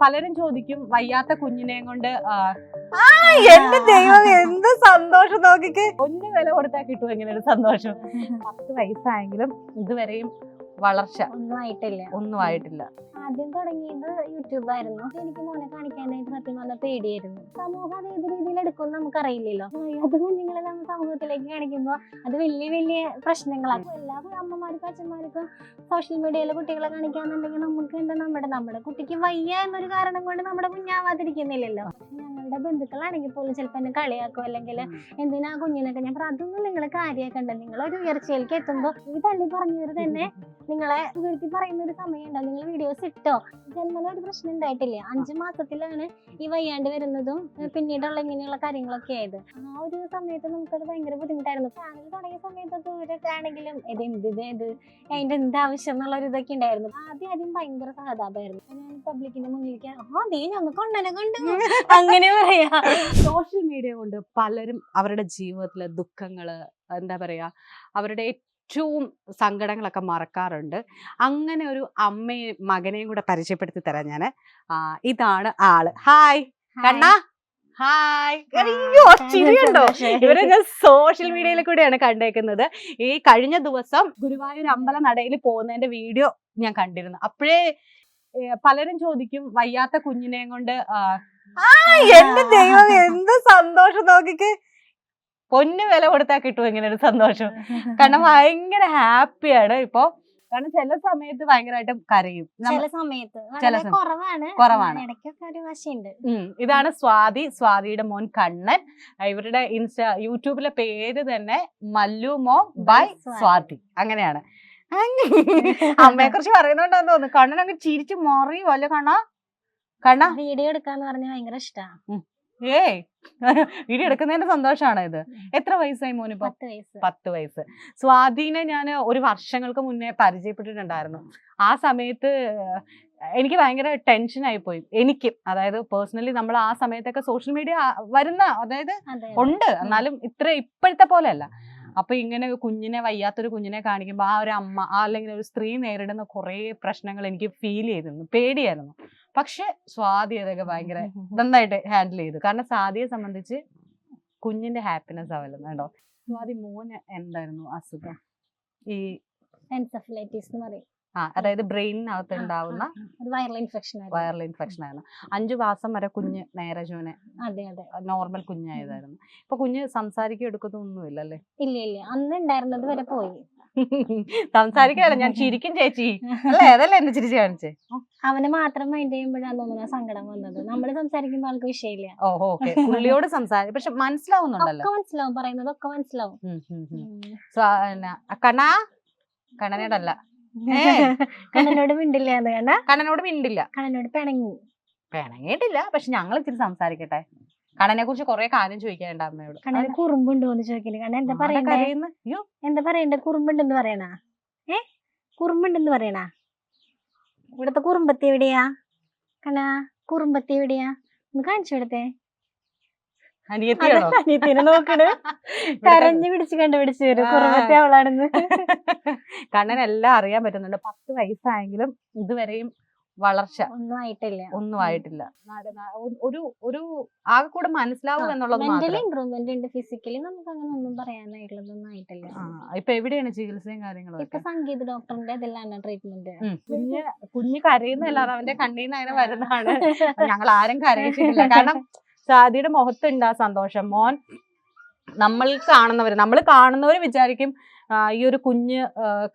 പലരും ചോദിക്കും വയ്യാത്ത കുഞ്ഞിനെയും കൊണ്ട് ആ, എന്റെ ദൈവം എന്ത് സന്തോഷം നോക്കിക്ക്. ഒന്ന് വില കൊടുത്താൽ കിട്ടും എങ്ങനെ ഒരു സന്തോഷം? പത്ത് വയസ്സായെങ്കിലും ഇതുവരെയും വളർച്ച ഒന്നും ആയിട്ടില്ല. ഒന്നും ആയിട്ടില്ല. ആദ്യം തുടങ്ങിയത് യൂട്യൂബ് ആയിരുന്നു. എനിക്ക് മോനെ കാണിക്കാനായിട്ട് സത്യം പറഞ്ഞാൽ പേടിയായിരുന്നു. സമൂഹം അത് ഏത് രീതിയിൽ എടുക്കും നമുക്കറിയില്ലല്ലോ. അത് കുഞ്ഞുങ്ങളെ നമ്മൾ സമൂഹത്തിലേക്ക് കാണിക്കുമ്പോൾ അത് വലിയ വലിയ പ്രശ്നങ്ങളാണ് എല്ലാ അമ്മമാർക്കും അച്ഛന്മാർക്കും സോഷ്യൽ മീഡിയയിലെ കുട്ടികളെ കാണിക്കാന്നുണ്ടെങ്കിൽ നമുക്ക് എന്താ നമ്മുടെ നമ്മുടെ കുട്ടിക്ക് വയ്യ എന്നൊരു കാരണം കൊണ്ട് നമ്മുടെ കുഞ്ഞാവാതിരിക്കുന്നില്ലല്ലോ. ഞങ്ങളുടെ ബന്ധുക്കളാണെങ്കിൽ പോലും ചിലപ്പോൾ എന്നെ കളിയാക്കും അല്ലെങ്കിൽ എന്തിനാ കുഞ്ഞിനൊക്കെ ഞാൻ പറഞ്ഞു അതൊന്നും നിങ്ങൾ കാര്യമാക്കണ്ട നിങ്ങൾ ഒരു ഉയർച്ചയിലേക്ക് എത്തുമ്പോൾ ഈ തള്ളി പറഞ്ഞവർ തന്നെ നിങ്ങളെ വീഴ്ത്തി പറയുന്ന ഒരു സമയമുണ്ടോ? നിങ്ങൾ വീഡിയോസ് ഇട്ടോ ജന്മന ഒരു പ്രശ്നം ഉണ്ടായിട്ടില്ല? അഞ്ചു മാസത്തിലാണ് ഈ വയ്യാണ്ട് വരുന്നതും പിന്നീടുള്ള ഇങ്ങനെയുള്ള കാര്യങ്ങളൊക്കെ ആയത്. ആ ഒരു സമയത്ത് നമുക്കത് ഭയങ്കര ബുദ്ധിമുട്ടായിരുന്നു. ചാനൽ തുടങ്ങിയ സമയത്തൊക്കെ ഇവരൊക്കെ ആണെങ്കിലും ഇത് എന്ത് ഇത് ഇത്? അതിന്റെ എന്ത് ആവശ്യം എന്നുള്ള ഒരു ഇതൊക്കെ ഉണ്ടായിരുന്നു. ആദ്യം ആദ്യം ഭയങ്കര സഹതാപമായിരുന്നു. ഞാൻ പബ്ലിക്കിന്റെ മുന്നിലേക്ക് ആ ദേ ഞങ്ങൾക്ക് കൊണ്ടനെ കണ്ടു. അങ്ങനെ പറയാ. സോഷ്യൽ മീഡിയ കൊണ്ട് പലരും അവരുടെ ജീവിതത്തിലെ ദുഃഖങ്ങൾ എന്താ പറയാ അവരുടെ ഏറ്റവും സങ്കടങ്ങളൊക്കെ മറക്കാറുണ്ട്. അങ്ങനെ ഒരു അമ്മയും മകനെയും കൂടെ പരിചയപ്പെടുത്തി തരാം ഞാൻ ഇതാണ് ആൾ. ഹായ്. കണ്ണാ. ഹായ്. അയ്യോ ചിരിയുണ്ടോ? ഇവരെ ഞാൻ സോഷ്യൽ മീഡിയയിൽ കൂടെയാണ് കണ്ടേക്കുന്നത്. ഈ കഴിഞ്ഞ ദിവസം ഗുരുവായൂർ അമ്പല നടയിൽ പോകുന്നതിന്റെ വീഡിയോ ഞാൻ കണ്ടിരുന്നു. അപ്പോഴേ പലരും ചോദിക്കും വയ്യാത്ത കുഞ്ഞിനെയും കൊണ്ട് ആ, എന്റെ ദൈവം എന്ത് സന്തോഷം. നോക്കിക്ക്. പൊന്ന് വില കൊടുത്താൽ കിട്ടും ഇങ്ങനെ ഒരു സന്തോഷം. കാരണം ഭയങ്കര ഹാപ്പിയാണ് ഇപ്പൊ കാരണം ചില സമയത്ത് ഭയങ്കരമായിട്ട് കരയും. ചില സമയത്ത്. ചില കുറവാണ്. കുറവാണ്. ഇതാണ് സ്വാതി. സ്വാതിയുടെ മോൻ കണ്ണൻ. ഇവരുടെ ഇൻസ്റ്റാ യൂട്യൂബിലെ പേര് തന്നെ മല്ലു മോ ബൈ സ്വാതി. സ്വാതി. അങ്ങനെയാണ്. അമ്മയെ കുറിച്ച് പറയുന്നുണ്ടോന്ന് തോന്നുന്നു. കണ്ണൻ അങ്ങ് ചിരിച്ചു മറിയോ. അല്ലേ കണ്ണ? കണ്ണ? വീഡിയോ എടുക്കാന്ന് പറഞ്ഞാൽ ഭയങ്കര ഇഷ്ടമാണ് ഏയ്. വീഡിയോ എടുക്കുന്നതിന്റെ സന്തോഷമാണ് ഇത്. എത്ര വയസ്സായി മോന് പത്ത് വയസ്സ്. പത്ത് വയസ്സ്. സ്വാധീനെ ഞാൻ ഒരു വർഷങ്ങൾക്ക് മുന്നേ പരിചയപ്പെട്ടിട്ടുണ്ടായിരുന്നു. ആ സമയത്ത് എനിക്ക് ഭയങ്കര ടെൻഷൻ പോയി. എനിക്ക് അതായത് പേഴ്സണലി നമ്മൾ ആ സമയത്തൊക്കെ സോഷ്യൽ മീഡിയ വരുന്ന അതായത് ഉണ്ട്. എന്നാലും ഇത്ര ഇപ്പോഴത്തെ പോലെയല്ല അപ്പൊ ഇങ്ങനെ കുഞ്ഞിനെ വയ്യാത്തൊരു കുഞ്ഞിനെ കാണിക്കുമ്പോൾ ആ ഒരു അമ്മ അല്ലെങ്കിൽ ഒരു സ്ത്രീ നേരിടുന്ന കുറേ പ്രശ്നങ്ങൾ എനിക്ക് ഫീൽ ചെയ്തിരുന്നു. പേടിയായിരുന്നു. പക്ഷെ സ്വാതി അതൊക്കെ ഭയങ്കര നന്നായിട്ട് ഹാൻഡിൽ ചെയ്തു. കാരണം സാദിയെ സംബന്ധിച്ച് കുഞ്ഞിന്റെ ഹാപ്പിനെസ് ആവല്ലോ കേട്ടോ. സ്വാതി മോന് എന്തായിരുന്നു അസുഖം? ഈ എൻസഫലൈറ്റിസ് എന്ന് പറയും. അതായത് ബ്രെയിനിനകത്ത് ഉണ്ടാവുന്ന വൈറൽ ഇൻഫെക്ഷൻ ആയിരുന്നു. വൈറൽ ഇൻഫെക്ഷൻ ആയിരുന്നു. അഞ്ചു മാസം വരെ കുഞ്ഞ് നേരെ ജോനെ അതെ. അതെ നോർമൽ കുഞ്ഞായതായിരുന്നു. ഇപ്പൊ കുഞ്ഞ് സംസാരിക്കുക എടുക്കുന്നൊന്നുമില്ല അല്ലേ ഇല്ല ഇല്ല. അന്ന് ഉണ്ടായിരുന്നത് വരെ പോയി. സംസാരിക്കാല്ല ഞാൻ ചിരിക്കും ചേച്ചി. അല്ലേ? അതല്ലേ എന്നെ ചിരിച്ച് കാണിച്ചേ? അവനെ മാത്രം മൈൻഡ് ചെയ്യുമ്പോഴാണ് തോന്നുന്നു സങ്കടം വന്നത്. നമ്മൾ സംസാരിക്കുമ്പോൾ ആൾക്ക് വിഷയമില്ല. ഓഹോ ഓക്കെ. പുള്ളിയോട് സംസാരിക്കും പക്ഷെ മനസ്സിലാവുന്നുണ്ടല്ലോ. ഒക്കെ മനസ്സിലാവും. പറയുന്നത് ഒക്കെ മനസ്സിലാവും. കണ കണനയുടെ ഉം. കണ്ണനോട് മിണ്ടില്ല കണ്ട? കണ്ണനോട് മിണ്ടില്ല. കണ്ണനോട് പിണങ്ങി. പിണങ്ങിയിട്ടില്ല. പക്ഷെ ഞങ്ങൾ ഇച്ചിരി സംസാരിക്കട്ടെ. കണ്ണനെ കുറിച്ച് കുറെ കാര്യം ചോദിക്കാനുണ്ട് അമ്മയോട്. കണ്ണന് കുറുമ്പുണ്ടോ എന്ന് ചോദിക്കില്ല കണ്ണൻ എന്താ പറയുന്നത് അയ്യോ. എന്താ പറയണ്ടേ? കുറുമ്പുണ്ടെന്ന് പറയണ? ഏ? കുറുമ്പുണ്ടെന്ന് പറയണ? ഇവിടത്തെ കുറുമ്പത്തി എവിടെയാ? കണ്ണാ കുറുമ്പത്തി എവിടെയാ? ഒന്ന് കാണിച്ചു കൊടുത്തേ. അനിയത്തിനെ നോക്കണ്. കരഞ്ഞു പിടിച്ച് കണ്ടുപിടിച്ച് അവളാണെന്ന്. കണ്ണൻ എല്ലാം അറിയാൻ പറ്റുന്നുണ്ട്. പത്ത് വയസ്സായെങ്കിലും ഇതുവരെയും വളർച്ച ഒന്നും ആയിട്ടില്ല. ഒന്നും ആയിട്ടില്ല. ഒരു- ഒരു ആകെ കൂടെ മനസ്സിലാവുക എന്നുള്ളത് ഇമ്പ്രൂവ്മെന്റ് ഉണ്ട്. ഫിസിക്കലി നമുക്ക് അങ്ങനെ ഒന്നും പറയാനായിട്ടുള്ളതൊന്നും ആയിട്ടില്ല. ഇപ്പൊ എവിടെയാണ് ചികിത്സയും കാര്യങ്ങളും ഇപ്പൊ സംഗീത ഡോക്ടറിന്റെ ഇതിലാണ് ട്രീറ്റ്മെന്റ്. കുഞ്ഞ് കുഞ്ഞ് കരയുന്നല്ലാതെ അവന്റെ കണ്ണീന്ന് അങ്ങനെ വരുന്നതാണ്. ഞങ്ങൾ ആരും കരയിച്ചിട്ടില്ല. കാരണം സാദിയുടെ മുഖത്തുണ്ട് ആ സന്തോഷം. മോൻ നമ്മൾ കാണുന്നവര് നമ്മൾ കാണുന്നവര് വിചാരിക്കും ഈ ഒരു കുഞ്ഞ്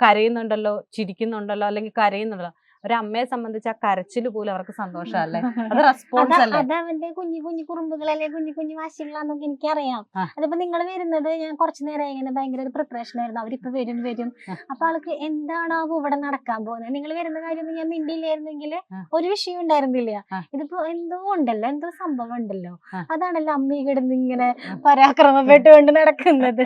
കരയുന്നുണ്ടല്ലോ ചിരിക്കുന്നുണ്ടല്ലോ അല്ലെങ്കിൽ കരയുന്നുണ്ടല്ലോ. ഒരു അമ്മയെ സംബന്ധിച്ച് ആ കരച്ചിൽ പോലും അവർക്ക് സന്തോഷമല്ലേ? അത് റെസ്പോൺസ് അല്ലേ? അത് അവന്റെ കുഞ്ഞു കുഞ്ഞു കുറുമ്പുകളല്ലേ കുഞ്ഞു കുഞ്ഞു വാശികളാന്നൊക്കെ എനിക്കറിയാം. അതിപ്പോ നിങ്ങൾ വരുന്നത് ഞാൻ കുറച്ചു നേരം ഇങ്ങനെ ഭയങ്കര ഒരു പ്രിപ്പറേഷൻ ആയിരുന്നു. അവരിപ്പോ വരും വരും. അപ്പൊ ആൾക്ക് എന്താണാവോ ഇവിടെ നടക്കാൻ പോകുന്നത്? നിങ്ങൾ വരുന്ന കാര്യം ഞാൻ മിണ്ടിയില്ലായിരുന്നെങ്കിൽ. ഒരു വിഷയം ഉണ്ടായിരുന്നില്ല. ഇതിപ്പോ എന്തോ ഉണ്ടല്ലോ എന്തോ സംഭവം ഉണ്ടല്ലോ. അതാണല്ലോ അമ്മ കിടന്ന് ഇങ്ങനെ പരാക്രമപ്പെട്ട് പരാക്രമപ്പെട്ടുകൊണ്ട് നടക്കുന്നത്.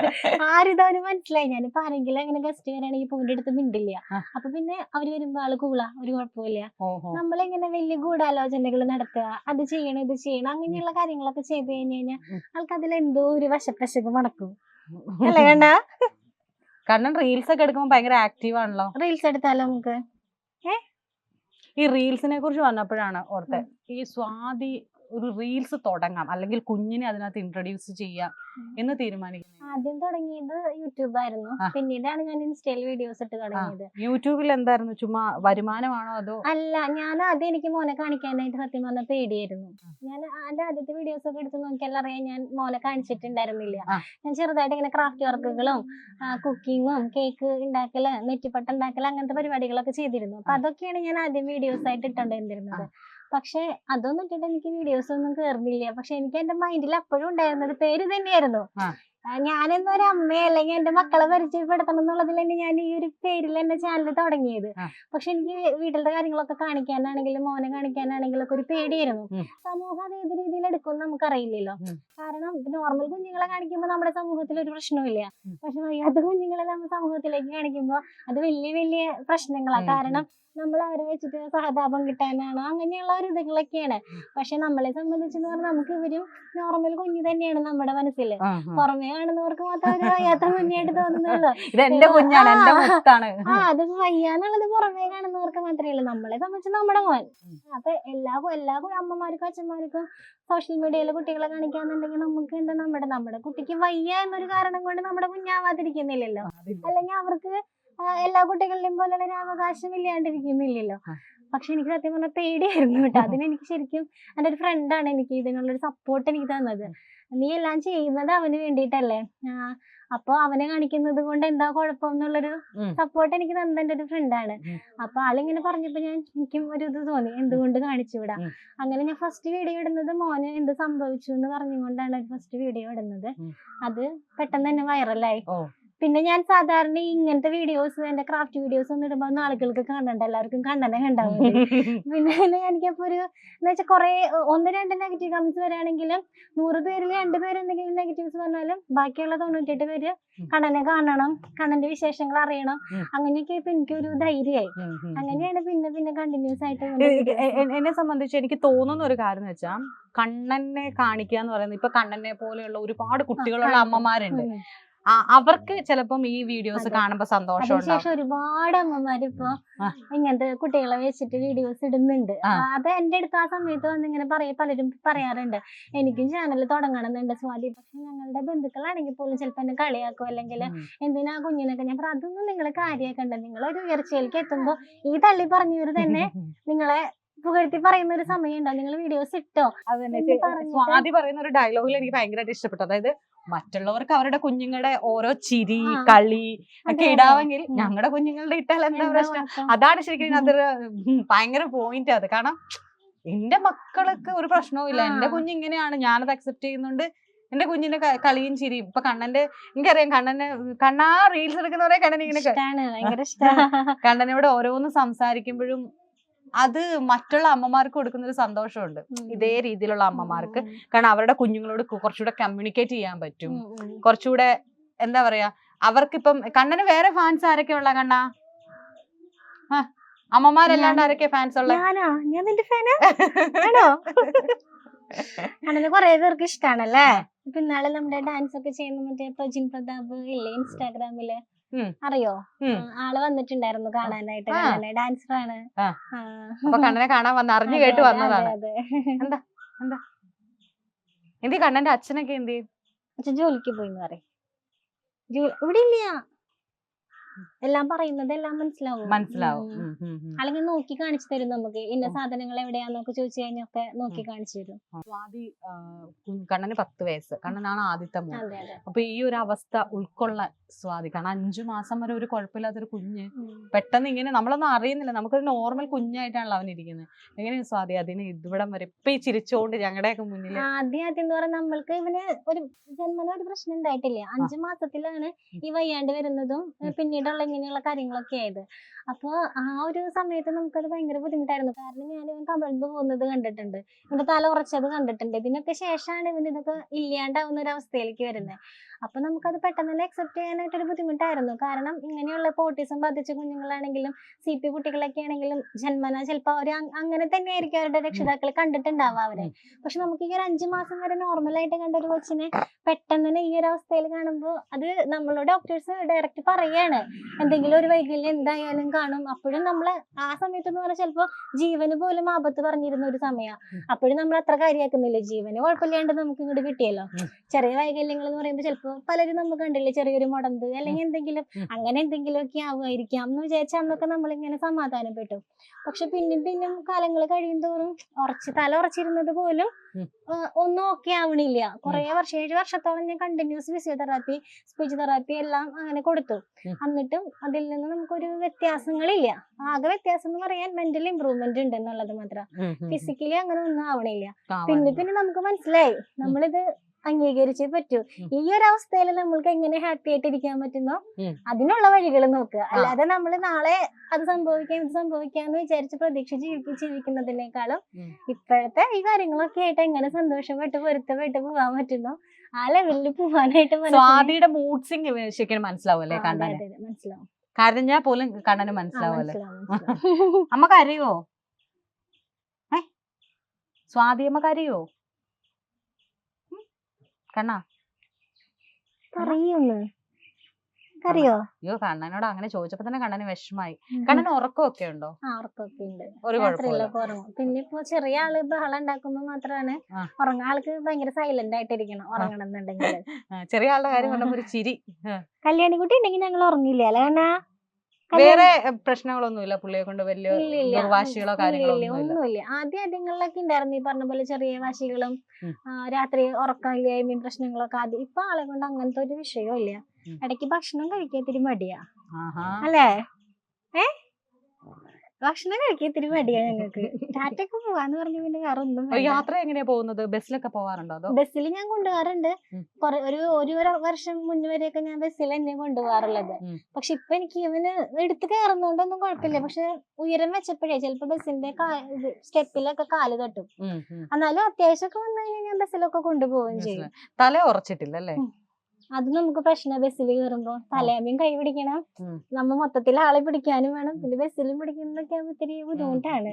ആരിതവന് മനസ്സിലായി? ഞാനിപ്പോ ആരെങ്കിലും അങ്ങനെ ഗസ്റ്റ് വരാണെങ്കിൽ പൂവിന്റെ അടുത്ത് മിണ്ടില്ല. അപ്പൊ പിന്നെ അവർ വരുമ്പോ ആൾ കൂള. ഒരു കുഴപ്പമില്ല നമ്മളിങ്ങനെ വലിയ ഗൂഢാലോചനകൾ നടത്തുക അത് ചെയ്യണം ഇത് ചെയ്യണം അങ്ങനെയുള്ള കാര്യങ്ങളൊക്കെ ചെയ്ത് കഴിഞ്ഞു കഴിഞ്ഞാൽ. ആൾക്ക് അതിൽ എന്തോ ഒരു വശപ്പശക്ക് നടക്കും അല്ലേ കണ്ട കാരണം റീൽസ് ഒക്കെ എടുക്കുമ്പോൾ ഭയങ്കര ആക്റ്റീവ് ആണല്ലോ. റീൽസ് എടുത്താലോ നമുക്ക്? ഈ റീൽസിനെ കുറിച്ച് പറഞ്ഞപ്പോഴാണ് ഓർത്തെ. ഈ സ്വാതി ഒരു റീൽസ് തുടങ്ങാം. അല്ലെങ്കിൽ കുഞ്ഞിനെ അതിനകത്ത് ഇൻട്രൊഡ്യൂസ് ചെയ്യാം എന്ന് തീരുമാനിക്കുന്നത് ആദ്യം തുടങ്ങിയത് യൂട്യൂബ് ആയിരുന്നു. പിന്നീടാണ് ഞാൻ ഇൻസ്റ്റയിൽ വീഡിയോസ് ഇട്ട് തുടങ്ങിയത്. യൂട്യൂബിൽ എന്തായിരുന്നു? ചുമ്മാ വരുമാനമാണോ അതോ? അല്ല ഞാൻ ആദ്യം എനിക്ക് മോനെ കാണിക്കാനായിട്ട് സത്യം പറഞ്ഞ പേടിയായിരുന്നു. ഞാൻ എന്റെ ആദ്യത്തെ വീഡിയോസ് ഒക്കെ എടുത്ത് നോക്കിയാൽ അറിയാൻ ഞാൻ മോനെ കാണിച്ചിട്ടുണ്ടായിരുന്നില്ല. ഞാൻ ചെറുതായിട്ട് ഇങ്ങനെ ക്രാഫ്റ്റ് വർക്കുകളും കുക്കിങ്ങും കേക്ക് ഉണ്ടാക്കൽ നെറ്റിപ്പട്ട ഉണ്ടാക്കൽ അങ്ങനത്തെ പരിപാടികളൊക്കെ ചെയ്തിരുന്നു. അപ്പൊ അതൊക്കെയാണ് ഞാൻ ആദ്യം വീഡിയോസ് ആയിട്ട് ഇട്ടുകൊണ്ടിരുന്നത്. പക്ഷെ അതൊന്നും ഇട്ടിട്ട് എനിക്ക് വീഡിയോസ് ഒന്നും കേറുന്നില്ല പക്ഷെ എനിക്ക് എന്റെ മൈൻഡിൽ അപ്പോഴും ഉണ്ടായിരുന്നത് പേര് തന്നെയായിരുന്നു ഞാനെന്ന ഒരു അമ്മയെ അല്ലെങ്കിൽ എന്റെ മക്കളെ പരിചയപ്പെടുത്തണം എന്നുള്ളതിൽ തന്നെ ഞാൻ ഈ ഒരു പേരിൽ എന്റെ ചാനൽ തുടങ്ങിയത്. പക്ഷെ എനിക്ക് വീട്ടിലത്തെ കാര്യങ്ങളൊക്കെ കാണിക്കാനാണെങ്കിലും മോനെ കാണിക്കാനാണെങ്കിലും ഒക്കെ ഒരു പേടിയായിരുന്നു. സമൂഹം അത് ഏത് രീതിയിൽ എടുക്കും നമുക്കറിയില്ലല്ലോ. കാരണം നോർമൽ കുഞ്ഞുങ്ങളെ കാണിക്കുമ്പോൾ നമ്മുടെ സമൂഹത്തിൽ ഒരു പ്രശ്നമില്ല. പക്ഷെ വയ്യാത്ത കുഞ്ഞുങ്ങളെ നമ്മൾ സമൂഹത്തിലേക്ക് കാണിക്കുമ്പോൾ അത് വലിയ വലിയ പ്രശ്നങ്ങളാണ്. കാരണം നമ്മൾ അവരെ വെച്ചിട്ട് സഹതാപം കിട്ടാനാണ്. അങ്ങനെയുള്ള ഒരു ഇതുകളൊക്കെയാണ് പക്ഷെ നമ്മളെ സംബന്ധിച്ചെന്ന് പറഞ്ഞാൽ നമുക്ക് ഇവരും നോർമൽ കുഞ്ഞു തന്നെയാണ് നമ്മുടെ മനസ്സിൽ. പുറമേ കാണുന്നവർക്ക് മാത്രം ഒരു വയ്യാത്ത കുഞ്ഞായിട്ട് തോന്നുന്നുള്ളൂ ആ. അത് വയ്യാന്നുള്ളത് പുറമേ കാണുന്നവർക്ക് മാത്രമേ ഉള്ളൂ. നമ്മളെ സംബന്ധിച്ച് നമ്മുടെ മോൻ. അപ്പൊ എല്ലാ എല്ലാ അമ്മമാർക്കും അച്ഛന്മാർക്കും സോഷ്യൽ മീഡിയയിൽ കുട്ടികളെ കാണിക്കാന്നുണ്ടെങ്കിൽ നമുക്ക് എന്താ നമ്മുടെ നമ്മുടെ കുട്ടിക്ക് വയ്യ എന്നൊരു കാരണം കൊണ്ട് നമ്മുടെ കുഞ്ഞാവാതിരിക്കുന്നില്ലല്ലോ. അല്ലെങ്കിൽ അവർക്ക് എല്ലാ കുട്ടികളുടെയും പോലുള്ള ഒരു അവകാശം ഇല്ലാണ്ടിരിക്കുന്നില്ലല്ലോ പക്ഷെ എനിക്ക് സത്യം പറഞ്ഞാൽ പേടിയായിരുന്നു കേട്ടോ. അതിനെനിക്ക് ശരിക്കും എന്റെ ഒരു ഫ്രണ്ടാണ് എനിക്ക് ഇതിനുള്ളൊരു സപ്പോർട്ട് എനിക്ക് തന്നത്. നീ എല്ലാം ചെയ്യുന്നത് അവന് വേണ്ടിയിട്ടല്ലേ? അപ്പൊ അവനെ കാണിക്കുന്നത് കൊണ്ട് എന്താ കുഴപ്പം എന്നുള്ളൊരു സപ്പോർട്ട് എനിക്ക് തന്നത് എന്റെ ഒരു ഫ്രണ്ടാണ്. അപ്പൊ ആളിങ്ങനെ പറഞ്ഞപ്പോ ഞാൻ എനിക്കും ഒരു ഇത് തോന്നി. എന്തുകൊണ്ട് കാണിച്ചു വിടാം അങ്ങനെ ഞാൻ ഫസ്റ്റ് വീഡിയോ ഇടുന്നത് മോന് എന്ത് സംഭവിച്ചു എന്ന് പറഞ്ഞുകൊണ്ടാണ് ഫസ്റ്റ് വീഡിയോ ഇടുന്നത്. അത് പെട്ടെന്ന് തന്നെ വൈറലായി. പിന്നെ ഞാൻ സാധാരണ ഇങ്ങനത്തെ വീഡിയോസ് എന്റെ ക്രാഫ്റ്റ് വീഡിയോസ് ഒന്നും ഇടുമ്പോ ഒന്നും ആളുകൾക്ക് കാണണ്ട. എല്ലാവർക്കും കണ്ണനെ കണ്ടാവും പിന്നെ എനിക്കപ്പോ ഒരു എന്ന് വെച്ചാൽ കുറെ ഒന്ന് രണ്ട് നെഗറ്റീവ് കമന്റ്സ് വരാണെങ്കിലും നൂറ് പേരിൽ രണ്ട് പേര് എന്തെങ്കിലും നെഗറ്റീവ്സ് പറഞ്ഞാലും ബാക്കിയുള്ള തൊണ്ണൂറ്റെട്ട് പേര് കണ്ണനെ കാണണം. കണ്ണന്റെ വിശേഷങ്ങൾ അറിയണം. അങ്ങനെയൊക്കെ ഇപ്പൊ എനിക്കൊരു ധൈര്യമായി. അങ്ങനെയാണ് പിന്നെ പിന്നെ കണ്ടിന്യൂസ് ആയിട്ട് എന്നെ സംബന്ധിച്ച് എനിക്ക് തോന്നുന്ന ഒരു കാര്യം എന്ന് വെച്ചാൽ കണ്ണനെ കാണിക്കുക എന്ന് പറയുന്നത് ഇപ്പൊ കണ്ണനെ പോലെയുള്ള ഒരുപാട് കുട്ടികളുള്ള അമ്മമാരുണ്ട്. അവർക്ക് ചിലപ്പം ഈ വീഡിയോസ് കാണുമ്പോൾ കാണുമ്പോ സന്തോഷം ഒരുപാട് അമ്മമാര് ഇപ്പൊ ആ. ഇങ്ങനത്തെ കുട്ടികളെ വെച്ചിട്ട് വീഡിയോസ് ഇടുന്നുണ്ട്. അത് എന്റെ അടുത്ത് ആ സമയത്ത് വന്നിങ്ങനെ പറയ പലരും പറയാറുണ്ട്. എനിക്കും ചാനൽ തുടങ്ങണമെന്നുണ്ട് സ്വാതി. പക്ഷെ ഞങ്ങളുടെ ബന്ധുക്കളാണെങ്കിൽ പോലും ചിലപ്പോ എന്നെ കളിയാക്കും അല്ലെങ്കിൽ എന്തിനാ കുഞ്ഞിനൊക്കെ ഞാൻ പറ അതൊന്നും നിങ്ങൾ കാര്യമാക്കണ്ട നിങ്ങൾ ഒരു ഉയർച്ചയിലേക്ക് എത്തുമ്പോ ഈ തള്ളി പറഞ്ഞവര് തന്നെ നിങ്ങളെ പുകഴ്ത്തി പറയുന്ന ഒരു സമയം ഉണ്ടോ നിങ്ങൾ വീഡിയോസ് ഇട്ടോ? സ്വാതി പറയുന്ന ഒരു ഡയലോഗിൽ എനിക്ക് ഭയങ്കരമായിട്ട് ഇഷ്ടപ്പെട്ടു. അതായത് മറ്റുള്ളവർക്ക് അവരുടെ കുഞ്ഞുങ്ങളുടെ ഓരോ ചിരി കളി ഒക്കെ. ഇടാമെങ്കിൽ ഞങ്ങളുടെ കുഞ്ഞുങ്ങളുടെ ഇട്ടാൽ എന്താ പ്രശ്നം? അതാണ് ശരിക്കും അതൊരു ഭയങ്കര പോയിന്റ് അത്. കാരണം എന്റെ മക്കൾക്ക് ഒരു പ്രശ്നവും ഇല്ല. എന്റെ കുഞ്ഞിങ്ങനെയാണ് കുഞ്ഞ് ഇങ്ങനെയാണ്. ഞാനത് അക്സെപ്റ്റ് ചെയ്യുന്നുണ്ട്. എന്റെ കുഞ്ഞിന്റെ കളിയും ചിരിയും. ഇപ്പൊ കണ്ണന്റെ എനിക്കറിയാം കണ്ണന് കണ്ണാ റീൽസ് എടുക്കുന്നവരെ കണ്ണൻ ഇങ്ങനെ കണ്ണനോട് ഓരോന്ന് സംസാരിക്കുമ്പോഴും അത് മറ്റുള്ള അമ്മമാർക്ക് കൊടുക്കുന്ന ഒരു സന്തോഷമുണ്ട് ഇതേ രീതിയിലുള്ള അമ്മമാർക്ക്. കാരണം അവരുടെ കുഞ്ഞുങ്ങളോട് കുറച്ചുകൂടെ കമ്മ്യൂണിക്കേറ്റ് ചെയ്യാൻ പറ്റും. കുറച്ചുകൂടെ എന്താ പറയാ അവർക്കിപ്പം കണ്ണന് വേറെ ഫാൻസ് ആരൊക്കെ ഉള്ള കണ്ണാ? അമ്മമാരല്ലാണ്ട് ആരൊക്കെ ഫാൻസ് ഉള്ള? ഞാൻ നിന്റെ ഫാനാ ആണോ? അങ്ങനെ കൊറേ പേർക്ക് ഇഷ്ടാണല്ലേ? ഇപ്പൊ ഇന്നാളെ നമ്മുടെ ഡാൻസ് ഒക്കെ ചെയ്യുന്ന മറ്റേ പ്രജിൻ പ്രതാപ് ഇല്ലേ ഇൻസ്റ്റാഗ്രാമിൽ. അറിയോ? ആൾ വന്നിട്ടുണ്ടായിരുന്നു കാണാനായിട്ട്. കാണാനായി. അപ്പൊ കണ്ണനെ കാണാൻ വന്ന് അറിഞ്ഞു കേട്ട് വന്നതാണ്. അതെ, എന്താ എന്തി? കണ്ണന്റെ അച്ഛനൊക്കെ എന്തി അച്ഛൻ ജോലിക്ക് പോയി എന്ന് പറയും. ഇവിടെ ഇല്ല എല്ലാം പറയുന്നത് എല്ലാം മനസ്സിലാവും. മനസ്സിലാവും. അല്ലെങ്കിൽ നോക്കി കാണിച്ചു തരും നമുക്ക്. ഇന്ന. സാധനങ്ങൾ എവിടെയാന്നൊക്കെ ചോദിച്ചു കഴിഞ്ഞൊക്കെ നോക്കി കാണിച്ചു തരും. സ്വാതി കണ്ണന് പത്ത് വയസ്സ്. കണ്ണനാണ് ആദ്യത്തെ മോൻ അപ്പൊ ഈ ഒരു അവസ്ഥ ഉൾക്കൊള്ളാൻ സ്വാതി. കാരണം അഞ്ചു മാസം വരെ ഒരു കുഴപ്പമില്ലാത്തൊരു കുഞ്ഞ്. പെട്ടെന്ന് ഇങ്ങനെ നമ്മളൊന്നും അറിയുന്നില്ല. നമുക്കൊരു നോർമൽ കുഞ്ഞായിട്ടാണല്ലോ അവൻ ഇരിക്കുന്നത്. എങ്ങനെയാണ് സ്വാതി? അതിന് ഇവിടം വരെ ഇപ്പൊ ഈ ചിരിച്ചോണ്ട് ഞങ്ങളുടെയൊക്കെ മുന്നിൽ ആദ്യം ആദ്യം എന്ന് പറഞ്ഞാൽ നമ്മൾക്ക് ഇവന് ഒരു ജന്മന ഒരു പ്രശ്നം ഉണ്ടായിട്ടില്ല. അഞ്ചു മാസത്തിലാണ് ഈ വയ്യാണ്ട് വരുന്നതും. പിന്നീടുള്ള ഇങ്ങനെയുള്ള കാര്യങ്ങളൊക്കെ ആയത്. അപ്പൊ ആ ഒരു സമയത്ത് നമുക്കത് ഭയങ്കര ബുദ്ധിമുട്ടായിരുന്നു. കാരണം ഞാൻ ഇവൻ കമിഴ്ന്നു പോകുന്നത് കണ്ടിട്ടുണ്ട്. ഇവന്റെ തല ഉറച്ചത് കണ്ടിട്ടുണ്ട്. ഇതിനൊക്കെ ശേഷമാണ് ഇവൻ ഇതൊക്കെ ഇല്ലാണ്ടാവുന്ന ഒരു അവസ്ഥയിലേക്ക് വരുന്നത് അപ്പൊ നമുക്കത് പെട്ടെന്ന് തന്നെ അക്സെപ്റ്റ് ചെയ്യാനായിട്ടൊരു ബുദ്ധിമുട്ടായിരുന്നു. കാരണം ഇങ്ങനെയുള്ള ഓട്ടിസം ബാധിച്ച കുഞ്ഞുങ്ങളാണെങ്കിലും സി പി കുട്ടികളൊക്കെ ആണെങ്കിലും ജന്മന. ചിലപ്പോൾ അവർ അങ്ങനെ തന്നെ ആയിരിക്കും അവരുടെ രക്ഷിതാക്കൾ കണ്ടിട്ടുണ്ടാവുക അവരെ. പക്ഷെ നമുക്ക് ഈ ഒരു അഞ്ചു മാസം വരെ നോർമൽ ആയിട്ട് കണ്ട ഒരു കൊച്ചിനെ പെട്ടെന്ന് തന്നെ ഈ ഒരു അവസ്ഥയിൽ കാണുമ്പോൾ അത് നമ്മളോട് ഡോക്ടേഴ്സ് ഡയറക്റ്റ് പറയാണ്. എന്തെങ്കിലും ഒരു വൈകല്യം എന്തായാലും കാണും. അപ്പോഴും നമ്മൾ ആ സമയത്ത് എന്ന് പറഞ്ഞാൽ ചിലപ്പോ ജീവന് പോലും ആപത്ത് പറഞ്ഞിരുന്ന ഒരു സമയമാണ് അപ്പോഴും നമ്മൾ അത്ര കാര്യമാക്കുന്നില്ല ജീവന് കുഴപ്പമില്ലാണ്ട് നമുക്ക് ഇങ്ങോട്ട് കിട്ടിയല്ലോ. ചെറിയ വൈകല്യങ്ങൾ എന്ന് പറയുമ്പോൾ ചിലപ്പോ പലരും നമുക്ക് കണ്ടില്ലേ ചെറിയൊരു മുടന്ത് അല്ലെങ്കിൽ എന്തെങ്കിലും അങ്ങനെ എന്തെങ്കിലും ഒക്കെ ആവുമായിരിക്കാം എന്ന് വിചാരിച്ച അന്നൊക്കെ നമ്മളിങ്ങനെ സമാധാനപ്പെട്ടു. പക്ഷെ പിന്നെയും പിന്നെയും കാലങ്ങൾ കഴിയും തോറും ഉറച്ച് തല ഉറച്ചിരുന്നത് പോലും ഒന്നും ഓക്കെ ആവണില്ല. കുറെ വർഷം ഏഴ് വർഷത്തോളം ഞാൻ കണ്ടിന്യൂസ് ഫിസിയോതെറാപ്പി സ്പീച്ച് തെറാപ്പി എല്ലാം അങ്ങനെ കൊടുത്തു. എന്നിട്ടും അതിൽ നിന്ന് നമുക്കൊരു വ്യത്യാസങ്ങളില്ല. ആകെ വ്യത്യാസം എന്ന് പറയാൻ മെന്റൽ ഇമ്പ്രൂവ്മെന്റ് ഉണ്ട് എന്നുള്ളത് മാത്രം. ഫിസിക്കലി അങ്ങനെ ഒന്നും ആവണില്ല. പിന്നെ പിന്നെ നമുക്ക് മനസ്സിലായി. നമ്മളിത് അംഗീകരിച്ചേ പറ്റൂ. ഈ ഒരു അവസ്ഥയിൽ നമ്മൾക്ക് എങ്ങനെ ഹാപ്പി ആയിട്ട് ഇരിക്കാൻ പറ്റുന്നോ? അതിനുള്ള വഴികൾ നോക്കുക. അല്ലാതെ നമ്മൾ നാളെ അത് സംഭവിക്കാം ഇത് സംഭവിക്കാന്ന് വിചാരിച്ച് പ്രതീക്ഷിച്ച് ജീവി- ജീവിക്കുന്നതിനേക്കാളും ഇപ്പോഴത്തെ ഈ കാര്യങ്ങളൊക്കെ ആയിട്ട് എങ്ങനെ സന്തോഷപ്പെട്ട് പൊരുത്തപ്പെട്ട് പോകാൻ പറ്റുന്നോ? സ്വാതിയുടെ മൂഡ് സിംഗ് ശരിക്കും മനസ്സിലാവും അല്ലേ കണ്ണന് കരഞ്ഞാ പോലും കണ്ണന് ആ, മനസ്സിലാവും അല്ലേ മനസ്സിലാവും, മനസ്സിലാവും. അമ്മ കരയോ ഏ? സ്വാതി അമ്മ കരയോ കണ്ണാ പറയൊന്ന് കറിയോ അയ്യോ കണ്ണനോട് അങ്ങനെ ചോദിച്ചപ്പോ തന്നെ കണ്ണന് വിഷമായി. കണ്ണന് ഉറക്കമൊക്കെ ഉണ്ടോ? ഉറക്കമൊക്കെ ഉണ്ട് ഒരു ഉറങ്ങും. പിന്നെ ഇപ്പൊ ചെറിയ ആൾ ബഹളം ഉണ്ടാക്കുമ്പോ മാത്രമാണ്. ഉറങ്ങാൻ ആൾക്ക് ഭയങ്കര സൈലന്റ് ആയിട്ടിരിക്കണം ഉറങ്ങണം എന്നുണ്ടെങ്കിൽ ചെറിയ ആളുടെ കാര്യം പറഞ്ഞപ്പോ ഒരു ചിരി. കല്യാണി കുട്ടി ഉണ്ടെങ്കിൽ ഞങ്ങൾ ഉറങ്ങില്ല? അല്ല വേറെ പ്രശ്നങ്ങളൊന്നുമില്ല പുള്ളിയെ കൊണ്ട് വലിയ വാശികളോ കാര്യങ്ങളോ ഒന്നുമില്ല. ആദ്യ ആദ്യങ്ങളിലൊക്കെ ഉണ്ടായിരുന്നു ഈ പറഞ്ഞ പോലെ ചെറിയ വാശികളും രാത്രി ഉറക്കമില്ലായ്മയും പ്രശ്നങ്ങളൊക്കെ ആദ്യം ഇപ്പൊ ആളെ കൊണ്ട് അങ്ങനത്തെ ഒരു വിഷയവും ഇല്ല. ഇടയ്ക്ക് ഭക്ഷണം കഴിക്കാൻ ഇത്തിരി മടിയാ. അല്ലേ? ഏ? ഭക്ഷണം കഴിക്കാൻ ഇത്തിരി മടിയാ ഞങ്ങൾക്ക്. ടാറ്റക്ക് പോവാന്ന് പറഞ്ഞു പിന്നെ വേറെ ഒന്നും യാത്ര എങ്ങനെയാ പോകുന്നത്? ബസ്സിലൊക്കെ പോവാറുണ്ടോ അതോ? ബസ്സിൽ ഞാൻ കൊണ്ടുപോകാറുണ്ട്. ഒരു ഒരു വർഷം മുന്നേ വരെയൊക്കെ ഞാൻ ബസ്സിൽ തന്നെ കൊണ്ടുപോകാറുള്ളത് പക്ഷെ ഇപ്പൊ എനിക്ക് ഇവന് എടുത്ത് കയറുന്നോണ്ടൊന്നും കുഴപ്പമില്ല പക്ഷെ ഉയരം വെച്ചപ്പോഴേ ചിലപ്പോ ബസ്സിന്റെ സ്റ്റെപ്പിലൊക്കെ കാൽ തട്ടും. എന്നാലും അത്യാവശ്യമൊക്കെ വന്നു കഴിഞ്ഞാൽ ഞാൻ ബസ്സിലൊക്കെ കൊണ്ടുപോവുകയും ചെയ്യും. തല ഉറച്ചിട്ടില്ല അല്ലേ. അത് നമുക്ക് പ്രശ്നം ബസ്സിൽ കയറുമ്പോ തലയാമ്യം കൈ പിടിക്കണം. നമ്മ മൊത്തത്തിൽ ആളെ പിടിക്കാനും വേണം. പിന്നെ ബസ്സിലും പിടിക്കുന്നതൊക്കെ ആവുമ്പോ ഇത്തിരി ബുദ്ധിമുട്ടാണ്.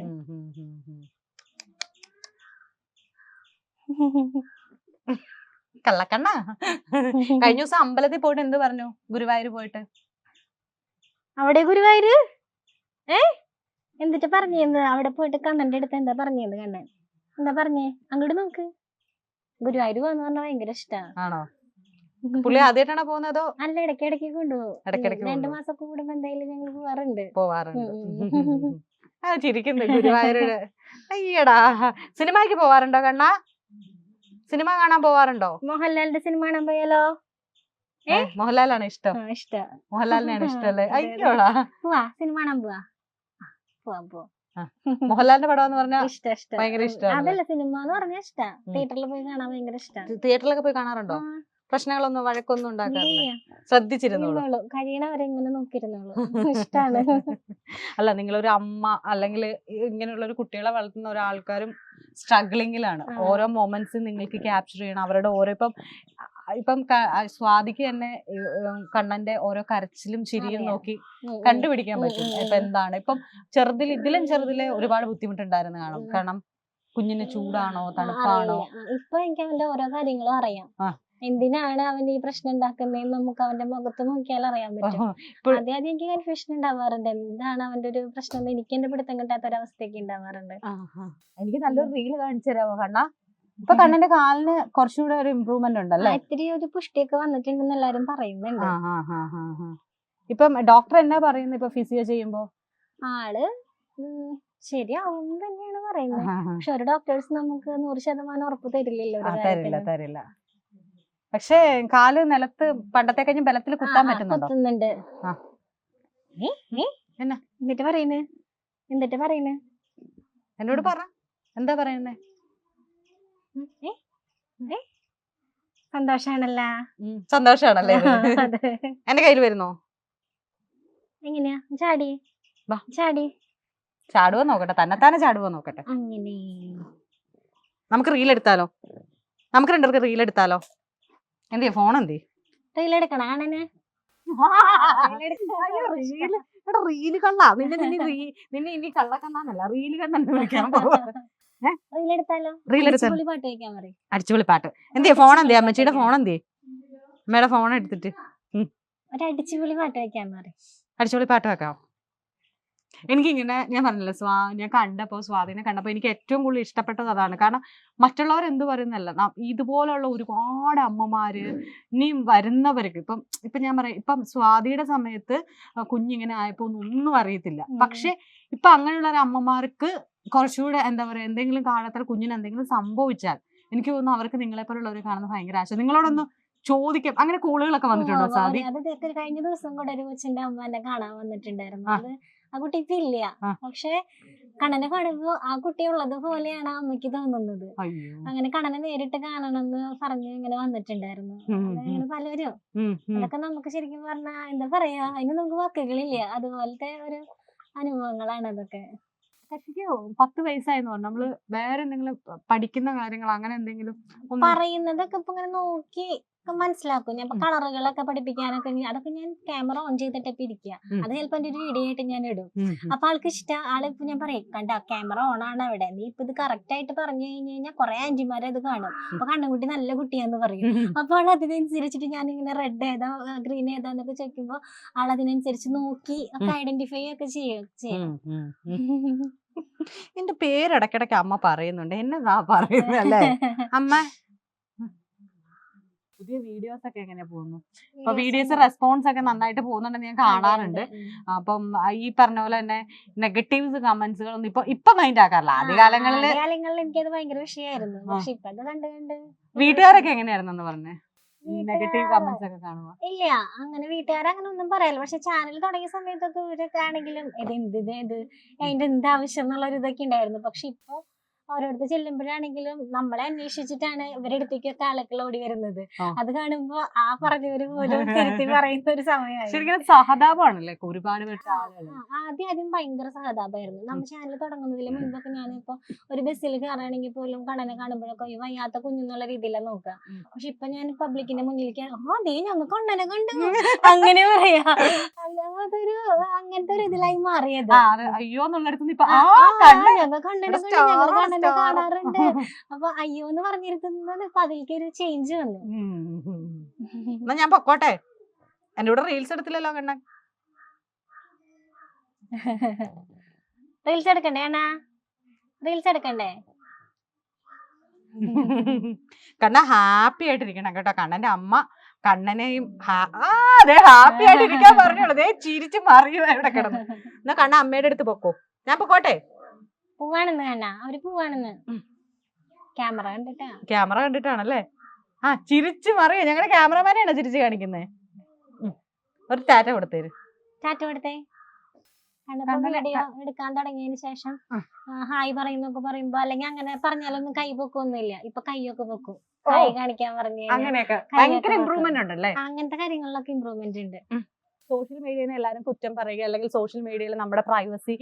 കള്ളക്കണ്ണ? കഴിഞ്ഞ ദിവസം അമ്പലത്തിൽ പോയിട്ട് എന്ത് പറഞ്ഞു? ഗുരുവായൂർ പോയിട്ട്. അവിടെ ഗുരുവായൂര്? ഏ? എന്നിട്ട് പറഞ്ഞേന്ന് അവിടെ പോയിട്ട് കണ്ണന്റെ അടുത്ത് എന്താ പറഞ്ഞേന്ന് കണ്ണൻ? എന്താ പറഞ്ഞേ? അങ്ങോട്ട് നോക്ക്. ഗുരുവായൂർ പോകാന്ന് പറഞ്ഞാൽ ഭയങ്കര ഇഷ്ടാണ് ആണോ? പുള്ളി ആദ്യമായിട്ടാണോ പോകുന്നത്? അല്ല ഇടയ്ക്കിടയ്ക്ക് ഇടയ്ക്ക് കൊണ്ടുപോകും രണ്ടു മാസം കൂടുമ്പോ എന്തായാലും ഞങ്ങൾ പോവാറുണ്ട്. പോവാറുണ്ട്. ആ ചിരിക്കുന്നു ഗുരുവായൂര്. അയ്യടാ. സിനിമയ്ക്ക് പോവാറുണ്ടോ കണ്ണ? സിനിമ കാണാൻ പോവാറുണ്ടോ? മോഹൻലാലിന്റെ സിനിമ കാണാൻ പോയാലോ? മോഹൻലാലാണ് ഇഷ്ടം. ഇഷ്ടം. മോഹൻലാലിനാണ് ഇഷ്ടല്ലേ. അയ്യോടാ. പോവാ സിനിമ കാണാൻ പോവാ. ആ, പോവാം മോഹൻലാലിന്റെ പടം എന്ന് പറഞ്ഞാൽ ഭയങ്കര ഇഷ്ടം അതല്ല സിനിമ എന്ന് പറഞ്ഞാൽ ഇഷ്ടം. തിയേറ്ററിൽ പോയി കാണാൻ ഭയങ്കര ഇഷ്ടം. തിയേറ്ററിലൊക്കെ പോയി കാണാറുണ്ടോ? പ്രശ്നങ്ങളൊന്നും വഴക്കൊന്നും ഉണ്ടാക്കാറില്ല. ശ്രദ്ധിച്ചിരുന്നോളൂ. ഇരുന്നോളൂ കഴിയണവരെ ഇങ്ങനെ നോക്കിയിരുന്നോളൂ. ഇഷ്ടാണ്. അല്ല നിങ്ങളൊരു അമ്മ അല്ലെങ്കിൽ ഇങ്ങനെയുള്ള ഒരു കുട്ടികളെ വളർത്തുന്ന ഒരാൾക്കാരും സ്ട്രഗ്ലിങ്ങിലാണ്. ഓരോ മൊമെന്റ്സും നിങ്ങൾക്ക് ക്യാപ്ചർ ചെയ്യണം. അവരുടെ ഓരോ ഇപ്പം ഇപ്പം സ്വാതിക്ക് തന്നെ കണ്ണന്റെ ഓരോ കരച്ചിലും ചിരിയും നോക്കി. കണ്ടുപിടിക്കാൻ പറ്റും. ഇപ്പൊ എന്താണ്? ഇപ്പം ചെറുതിൽ ഇതിലും ചെറുതിലെ ഒരുപാട് ബുദ്ധിമുട്ടുണ്ടായിരുന്നു കാണും. കാരണം കുഞ്ഞിന് ചൂടാണോ തണുപ്പാണോ. ഇപ്പൊ എനിക്ക് അവന്റെ ഓരോ കാര്യങ്ങളും അറിയാം. എന്തിനാണ് അവൻ ഈ പ്രശ്നം ഉണ്ടാക്കുന്നതെന്ന് നമുക്ക് അവന്റെ മുഖത്ത് നോക്കിയാൽ അറിയാൻ പറ്റും. ഇപ്പോൾ- ആദ്യം ആദ്യം എനിക്ക് കൺഫ്യൂഷൻ ഉണ്ടാവാറുണ്ട്. എന്താണ് അവന്റെ ഒരു പ്രശ്നം എന്ന് എനിക്ക് എന്റെ പിടുത്തം കിട്ടാത്ത ഒരു അവസ്ഥയൊക്കെ ഉണ്ടാവാറുണ്ട് എനിക്ക് നല്ലൊരു റീൽ കാണിച്ചു തരാമോ കണ്ണ? ഇപ്പൊ കണ്ണന്റെ കാലിന് കുറച്ചുകൂടെ ഒരു ഇമ്പ്രൂവ്മെന്റ് ആ, ഉണ്ടല്ലേ ഇത്തിരി ഒരു പുഷ്ടിയൊക്കെ വന്നിട്ടുണ്ടെന്ന് എല്ലാരും പറയുന്നുണ്ട്. ആഹാ, ആ, ആ, ആ, ആ. ഇപ്പം ഡോക്ടർ എന്നാ പറയുന്നത് ഇപ്പൊ ഫിസിയോ ചെയ്യുമ്പോ? ആൾ ഉം, ശരിയാവും തന്നെയാണ് പറയുന്നത്. ആ, ആ. പക്ഷെ ഒരു ഡോക്ടേഴ്സ് നമുക്ക് നൂറ് ശതമാനം ഉറപ്പ് തരില്ലല്ലോ ആ, ഒരു തരില്ല കാര്യത്തിന്. തരില്ല. പക്ഷേ കാൽ നിലത്ത് പണ്ടത്തെ കഴിഞ്ഞ ബലത്തിൽ കുത്താൻ പറ്റുന്നുണ്ട്? കുത്തുന്നുണ്ട്? എന്നാ? എന്നിട്ട് പറയുന്നേ? എന്നിട്ട് പറയുന്നു? എന്നോട് പറ. എന്താ പറയുന്നേ? സന്തോഷാണല്ലോ. സന്തോഷാണല്ലേ. എന്റെ കയ്യിൽ വരുന്നോ? എങ്ങനെയാ? ചാടി. ചാടി. ചാടുവോ നോക്കട്ടെ? തന്നെത്താനെ ചാടുവോ നോക്കട്ടെ? അങ്ങനെ. നമുക്ക് റീൽ എടുത്താലോ നമുക്ക് രണ്ടുപേർക്ക് റീൽ എടുത്താലോ എന്തിയാ ഫോൺ എന്തി റീലെടുക്കണം ആണനെ റീൽ കള്ളാ. നിന്നെ നിന്നെ റീ- നിന്നെ ഇനി കള്ളക്കണ്ണാന്നല്ല റീൽ കണ്ണെന്ന് വിളിക്കാൻ പോവാ. അടിച്ചുപൊളി പാട്ട് എന്തിയാ ഫോൺ എന്തിയാ അമ്മച്ചിയുടെ ഫോൺ എന്തേ അമ്മയുടെ ഫോൺ എടുത്തിട്ട്. അടിച്ചുപൊളി പാട്ട് വെക്കാൻ അടിച്ചുപൊളി പാട്ട് വെക്കാം എനിക്കിങ്ങനെ ഞാൻ പറഞ്ഞില്ല സ്വാ ഞാൻ കണ്ടപ്പോൾ സ്വാധീനം കണ്ടപ്പോൾ എനിക്ക് ഏറ്റവും കൂടുതൽ ഇഷ്ടപ്പെട്ടത് അതാണ്. കാരണം മറ്റുള്ളവർ എന്ത് പറയുന്നല്ല ഇതുപോലുള്ള ഒരുപാട് അമ്മമാര് ഇനി വരുന്നവർക്ക് ഇപ്പം ഇപ്പം ഞാൻ പറയാം ഇപ്പം സ്വാതിയുടെ സമയത്ത് കുഞ്ഞിങ്ങനെ ആയപ്പോൾ ഒന്നും അറിയത്തില്ല. പക്ഷെ ഇപ്പൊ അങ്ങനെയുള്ള ഒരു അമ്മമാർക്ക് കുറച്ചുകൂടെ എന്താ പറയാ എന്തെങ്കിലും കാലത്തിൽ കുഞ്ഞിന് എന്തെങ്കിലും സംഭവിച്ചാൽ എനിക്ക് തോന്നുന്നു അവർക്ക് നിങ്ങളെ പോലുള്ളവരെ കാണുന്നത് ഭയങ്കര ആശയം നിങ്ങളോടൊന്ന് ചോദിക്കാം. അങ്ങനെ കോളുകളൊക്കെ വന്നിട്ടുണ്ടോ സാധി അത് കഴിഞ്ഞ ദിവസം കൂടെ ഒരു കൊച്ചിന്റെ അമ്മ എന്നെ കാണാൻ വന്നിട്ടുണ്ടായിരുന്നു. ആ. കുട്ടി ഇപ്പൊ ഇല്ല. പക്ഷെ കണ്ണനെ കാണുമ്പോ ആ കുട്ടി ഉള്ളത് പോലെയാണ് ആ അമ്മയ്ക്ക് തോന്നുന്നത്. അങ്ങനെ കണ്ണനെ നേരിട്ട് കാണണമെന്ന് പറഞ്ഞ് ഇങ്ങനെ വന്നിട്ടുണ്ടായിരുന്നു. അങ്ങനെ പലരും. അതൊക്കെ നമുക്ക് ശരിക്കും പറഞ്ഞാ എന്താ പറയാ അതിന് നമുക്ക് വാക്കുകളില്ല. അതുപോലത്തെ ഒരു അനുഭവങ്ങളാണ് അതൊക്കെ. ശരിക്കും? പത്ത് വയസ്സായെന്ന് പറഞ്ഞു? നമ്മൾ വേറെ എന്തെങ്കിലും പഠിക്കുന്ന കാര്യങ്ങൾ അങ്ങനെ എന്തെങ്കിലും പറയുന്നതൊക്കെ ഇപ്പൊ ഇങ്ങനെ നോക്കി മനസ്സിലാക്കും. ഞാൻ കളറുകളൊക്കെ പഠിപ്പിക്കാനൊക്കെ അതൊക്കെ ഞാൻ ക്യാമറ ഓൺ ചെയ്തിട്ട് ഇപ്പൊ ഇരിക്കുക അത് ചിലപ്പോ എന്റെ ഒരു വീഡിയോ ആയിട്ട് ഞാൻ ഇടും. അപ്പൊ ആൾക്ക് ഇഷ്ടം ആൾ ഇപ്പൊ ഞാൻ പറയും കണ്ട ക്യാമറ ഓൺ ആണ് അവിടെ. നീ ഇപ്പൊ ഇത് കറക്റ്റ് ആയിട്ട് പറഞ്ഞു കഴിഞ്ഞു കഴിഞ്ഞാൽ കുറെ ആന്റിമാരെ അത് കാണും. അപ്പൊ കണ്ണുകുട്ടി നല്ല കുട്ടിയാന്ന് പറയും. അപ്പൊ ആൾ അതിനനുസരിച്ചിട്ട് ഞാൻ ഇങ്ങനെ റെഡ് ഏതാ ഗ്രീൻ ഏതാന്നൊക്കെ ചോദിക്കുമ്പോ ആൾ അതിനനുസരിച്ച് നോക്കി ഒക്കെ. ഐഡന്റിഫൈ ഒക്കെ ചെയ്യും. എന്റെ പേര് ഇടക്കിടക്ക് അമ്മ പറയുന്നുണ്ട്. എന്നതാ പറയുന്നത് അല്ലേ? അമ്മ പുതിയ വീഡിയോസ് ഒക്കെ എങ്ങനെ പോകുന്നു? അപ്പൊ വീഡിയോസ് റെസ്പോൺസ് ഒക്കെ നന്നായിട്ട് പോകുന്നുണ്ടെന്ന് ഞാൻ കാണാറുണ്ട്. അപ്പം ഈ പറഞ്ഞ പോലെ തന്നെ നെഗറ്റീവ്സ് കമന്റ്സുകളൊന്നും ഇപ്പൊ ഇപ്പൊ മൈൻഡ് ആക്കാറില്ല. ആദ്യകാലങ്ങളിൽ കാലങ്ങളിൽ എനിക്കത് ഭയങ്കര വിഷയമായിരുന്നു പക്ഷെ ഇപ്പൊ അത് കണ്ട് കണ്ട് വീട്ടുകാരൊക്കെ എങ്ങനെയായിരുന്നെന്ന് പറഞ്ഞേ? ഈ നെഗറ്റീവ് കമന്റ്സ് ഒക്കെ ഇല്ല അങ്ങനെ വീട്ടുകാർ അങ്ങനെ ഒന്നും പറയല്ല. പക്ഷെ ചാനൽ തുടങ്ങിയ സമയത്തൊക്കെ ഇവരൊക്കെ ആണെങ്കിലും ഇത് എന്ത് ഇത് ഇത് അതിന്റെ എന്താവശ്യം എന്നുള്ള ഒരു ഇതൊക്കെ ഉണ്ടായിരുന്നു. പക്ഷെ ഇപ്പൊ ഓരോരുത്തർ ചെല്ലുമ്പോഴാണെങ്കിലും നമ്മളെ അന്വേഷിച്ചിട്ടാണ് ഇവരെടുത്തേക്കൊക്കെ ആളുകൾ ഓടി വരുന്നത്. അത് കാണുമ്പോ ആ പറഞ്ഞവര് പോലും തിരുത്തി പറയുന്ന ഒരു സമയമായി ശരിക്കും സഹതാപമാണല്ലേ? ഒരുപാട് ആദ്യം ആദ്യം ഭയങ്കര സഹതാപമായിരുന്നു. നമ്മൾ ചാനൽ തുടങ്ങുന്നതിന് മുൻപൊക്കെ ഞാനിപ്പോ ഒരു ബസ്സിൽ കയറുകയാണെങ്കിൽ പോലും കണനെ കാണുമ്പോഴൊക്കെ ഈ വയ്യാത്ത കുഞ്ഞെന്നുള്ള രീതിയിലാണ് നോക്കുക. പക്ഷെ ഇപ്പൊ ഞാൻ പബ്ലിക്കിന്റെ മുന്നിലേക്ക് ആ ദേ ഞങ്ങൾ കണ്ണനെ കണ്ടു. അങ്ങനെ പറയാ. അതൊരു അങ്ങനത്തെ ഒരു ഇതിലായി മാറിയത്. അയ്യോ എന്നുള്ളിടത്ത് ഞങ്ങൾ കണ്ണനെ കണ്ടു. ഞങ്ങൾ കണ്ണനെ star. കാണാറുണ്ട്. അപ്പൊ അയ്യോ എന്ന് പറഞ്ഞിരിക്കുന്നത് ഇപ്പൊ അതിലേക്ക് ഒരു ചേഞ്ച് വന്നു. എന്നാ ഞാൻ പൊക്കോട്ടെ. എന്റെ കൂടെ റീൽസ് എടുത്തില്ലല്ലോ കണ്ണൻ. റീൽസ് എടുക്കണ്ടേ അണ്ണാ? റീൽസ് എടുക്കണ്ടേ? കണ്ണ ഹാപ്പി ആയിട്ടിരിക്കണം കേട്ടോ. കണ്ണന്റെ അമ്മ കണ്ണനെയും അതെ ഹാപ്പി ആയിട്ടിരിക്കാൻ പറഞ്ഞോളൂ. ദേ ചിരിച്ച് മറിയും ഇവിടെ കിടന്നു. എന്നാ കണ്ണ അമ്മയുടെ അടുത്ത് പൊക്കോ. ഞാൻ പൊക്കോട്ടെ? പോവാണെന്ന് കണ്ട? അവർ പൂവാണെന്ന്. ക്യാമറ കണ്ടിട്ടാ? ക്യാമറ കണ്ടിട്ടാണല്ലേ? ആ ചിരിച്ചു മറിയ. ഞങ്ങളുടെ ക്യാമറമാനെയാണോ ചിരിച്ചു കാണിക്കുന്നേ? ഒരു ടാറ്റ കൊടുത്തേര്. ടാറ്റ കൊടുത്തേ. എടുക്കാൻ തുടങ്ങിയതിന് ശേഷം ഹായ് പറയുന്നൊക്കെ പറയുമ്പോ അല്ലെങ്കിൽ അങ്ങനെ പറഞ്ഞാലൊന്നും കൈ പൊക്കൊന്നുമില്ല. ഇപ്പൊ കൈയൊക്കെ പൊക്കും. കൈ ഹായ് കാണിക്കാൻ പറഞ്ഞു കഴിഞ്ഞാ അങ്ങനെയൊക്കെ. കൈയൊക്കെ ഭയങ്കര നോക്കാം. ഇമ്പ്രൂവ്മെന്റ് ഉണ്ടല്ലേ? അങ്ങനത്തെ കാര്യങ്ങളിലൊക്കെ ഇമ്പ്രൂവ്മെന്റ് ഉണ്ട്. സോഷ്യൽ മീഡിയയിൽ നിന്ന് എല്ലാവരും കുറ്റം പറയുക അല്ലെങ്കിൽ സോഷ്യൽ മീഡിയയിൽ നമ്മുടെ പ്രൈവസി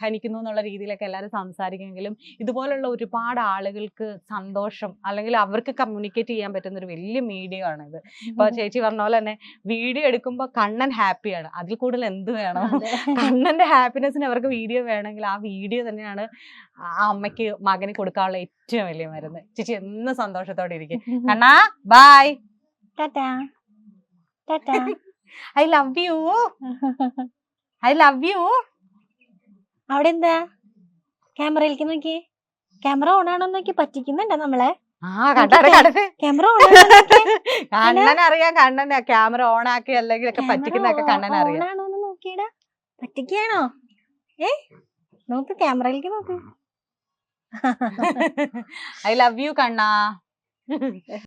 ഖനിക്കുന്നു എന്നുള്ള രീതിയിലൊക്കെ എല്ലാവരും സംസാരിക്കുമെങ്കിലും ഇതുപോലുള്ള ഒരുപാട് ആളുകൾക്ക് സന്തോഷം അല്ലെങ്കിൽ അവർക്ക് കമ്മ്യൂണിക്കേറ്റ് ചെയ്യാൻ പറ്റുന്ന ഒരു വലിയ മീഡിയ ആണിത്. ഇപ്പൊ ചേച്ചി പറഞ്ഞ പോലെ തന്നെ വീഡിയോ എടുക്കുമ്പോൾ കണ്ണൻ ഹാപ്പിയാണ് അതിൽ കൂടുതൽ എന്ത് വേണം? കണ്ണന്റെ കണ്ണന്റെ ഹാപ്പിനെസ്സിന് അവർക്ക് വീഡിയോ വേണമെങ്കിൽ ആ വീഡിയോ തന്നെയാണ് ആ അമ്മയ്ക്ക് മകന് കൊടുക്കാനുള്ള ഏറ്റവും വലിയ മരുന്ന്. ചേച്ചി എന്ന് സന്തോഷത്തോടെ ഇരിക്കും. കണ്ണാ bye tata. Tata. I love you I love you അവിടെ എന്താ ക്യാമറയിലേക്ക് നോക്കി ക്യാമറ ഓൺ ആണോ നോക്കി പറ്റിക്കുന്നുണ്ടോ നമ്മളെ? ക്യാമറ ഓൺ കണ്ണൻ അറിയാം കണ്ണൻ ക്യാമറ ഓൺ ആക്കി അല്ലെങ്കിൽ ഒക്കെ പറ്റിക്കുന്നതൊക്കെ കണ്ണൻ അറിയാം നോക്കിയടാ. പറ്റിക്കാണോ ഏ? നോക്ക് ക്യാമറയിലേക്ക് നോക്ക്. I love U Kanna.